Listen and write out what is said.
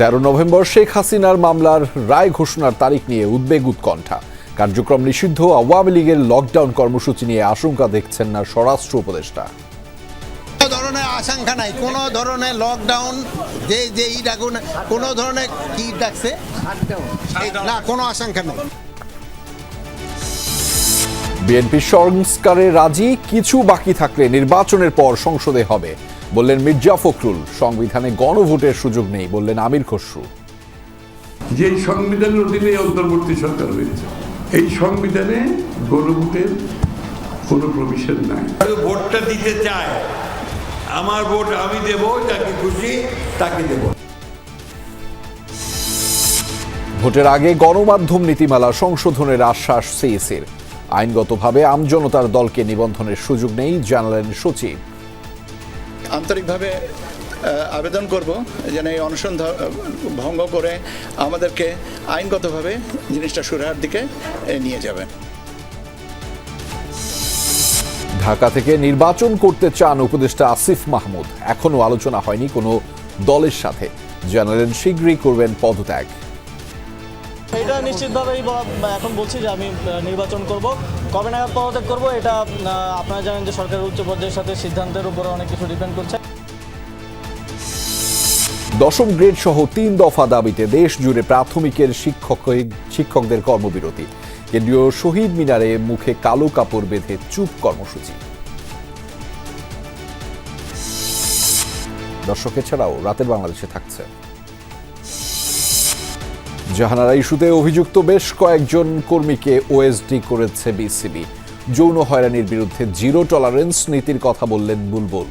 তেরো নভেম্বর শেখ হাসিনার মামলার রায় ঘোষণার তারিখ নিয়ে উদ্বেগ উৎকণ্ঠা। কার্যক্রম নিষিদ্ধ আওয়ামী লীগের লকডাউন কর্মসূচি নিয়ে আশঙ্কা দেখছেন না স্বরাষ্ট্র উপদেষ্টা। ধরনের আশঙ্কা নাই কোনো ধরনের লকডাউন যে যে ই ডাকুন কোনো ধরনের কি ডাকছে? না কোনো আশঙ্কা নেই। বিএনপি সংস্কারে রাজি কিছু বাকি থাকলে নির্বাচনের পর সংসদে হবে। বললেন মির্জা ফখরুল সংবিধানে গণভোটের সুযোগ নেই বললেন আমির খসরু। যে সংবিধানের অধীনে অন্তর্বর্তী সরকার হয়েছে এই সংবিধানে গণভোটের কোনো প্রভিশন নাই। ভোটটা দিতে চায় আমার ভোট আমি দেব যাকে খুশি তাকে দেব। ভোটের আগে গণমাধ্যম নীতিমালা সংশোধনের আশ্বাস সিএসির। আইনগতভাবে আমজনতার দলকে নিবন্ধনের সুযোগ নেই জানালেন সচিব। আন্তরিকভাবে আবেদন করব যেন এই অনশন ভঙ্গ করে আমাদেরকে আইনগতভাবে জিনিসটা সুরাহার দিকে নিয়ে যাবেন ঢাকা থেকে নির্বাচন করতে চান উপদেষ্টা আসিফ মাহমুদ। এখনও আলোচনা হয়নি কোনো দলের সাথে। জানালেন, শীঘ্রই করবেন পদত্যাগ। এটা নিশ্চিতভাবেই এখন বলছি যে আমি নির্বাচন করব। কবে নাগাদ পদত্যাগ করব এটা আপনারা জানেন যে সরকারের উচ্চ পর্যায়ের সাথে সিদ্ধান্তের উপরে অনেক কিছু ডিপেন্ড করছে। দশম গ্রেড সহ তিন দফা দাবিতে দেশ জুড়ে প্রাথমিকের শিক্ষক, শিক্ষকদের কর্মবিরতি। কেন্দ্রীয় শহীদ মিনারে মুখে কালো কাপড় বেঁধে চুপ কর্মসূচি। দর্শক, এছাড়াও রাতের বাংলাদেশে থাকছে। জাহানারা ইস্যুতে অভিযুক্ত বেশ কয়েকজন কর্মীকে ওএসডি করেছে বিসিবি। যৌন হয়রানির বিরুদ্ধে জিরো টলারেন্স নীতির কথা বললেন বুলবুল।